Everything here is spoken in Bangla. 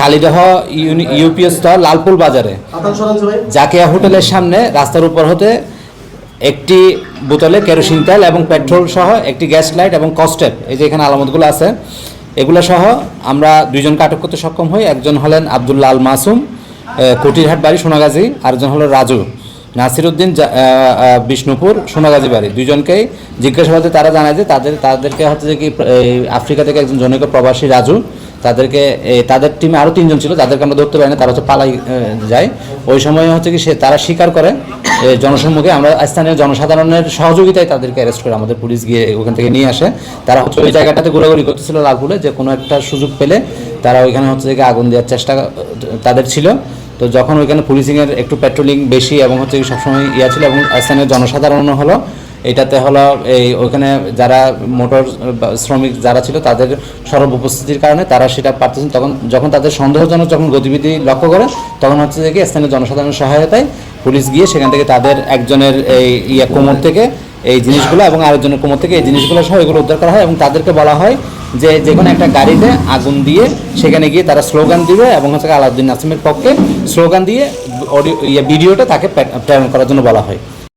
কালিদহ ইউপিএস স্টল লালপুর বাজারে। জাকিয়া হোটেলের সামনে রাস্তার উপর হতে একটি বোতলে কেরোসিন তেল এবং পেট্রোল সহ একটি গ্যাস লাইট এবং কস্টেপ এই যে এখানে আলামতগুলো আছে এগুলো সহ আমরা দুইজনকে আটক করতে সক্ষম হই। একজন হলেন আবদুল্লাহ আল মাসুম কুটিরহাট বাড়ি সোনাগাজী আরেকজন হলো রাজু। আহ, বিষ্ণুপুর সোনাগাজী বাড়ি। দুজনকেই জিজ্ঞাসাবাদে তারা জানায় যে তাদের তাদেরকে হচ্ছে যে কি আফ্রিকা থেকে একজন জনৈক প্রবাসী রাজু। তাদেরকে তাদের টিমে আরও তিনজন ছিল, যাদেরকে আমরা ধরতে পারি না তারা হচ্ছে পালাই যায়। ওই সময় হচ্ছে কি, সে, তারা স্বীকার করে জনসম্মুখে আমরা স্থানীয় জনসাধারণের সহযোগিতায় তাদেরকে অ্যারেস্ট করে আমাদের পুলিশ গিয়ে ওখান থেকে নিয়ে আসে। তারা হচ্ছে ওই জায়গাটাতে ঘোরাঘুরি করতেছিল লালপুরে যে কোনো একটা সুযোগ পেলে তারা ওইখানে হচ্ছে যে আগুন দেওয়ার চেষ্টা তাদের ছিল। তো যখন ওইখানে পুলিশিংয়ের একটু পেট্রোলিং বেশি এবং হচ্ছে সবসময় ইয়া ছিল এবং স্থানীয় জনসাধারণও হলো এটাতে হলো এই ওইখানে যারা মোটর শ্রমিক যারা ছিল তাদের সরব উপস্থিতির কারণে তারা সেটা পারতেছেন তখন যখন তাদের সন্দেহজনক যখন গতিবিধি লক্ষ্য করে, তখন হচ্ছে যে কি স্থানীয় জনসাধারণের সহায়তায় পুলিশ গিয়ে সেখান থেকে তাদের একজনের এই ইয়ে কোমর থেকে এই জিনিসগুলো এবং আরেকজনের কোমর থেকে এই জিনিসগুলো সহ এগুলো উদ্ধার করা হয় এবং তাদেরকে বলা হয় যে যে কোনো একটা গাড়িতে আগুন দিয়ে সেখানে গিয়ে তারা স্লোগান দিবে এবং হচ্ছে আলাউদ্দিন নাসিমের পক্ষে স্লোগান দিয়ে অডিও ইয়ে ভিডিওটা তাকে প্রেরণ করার জন্য বলা হয়।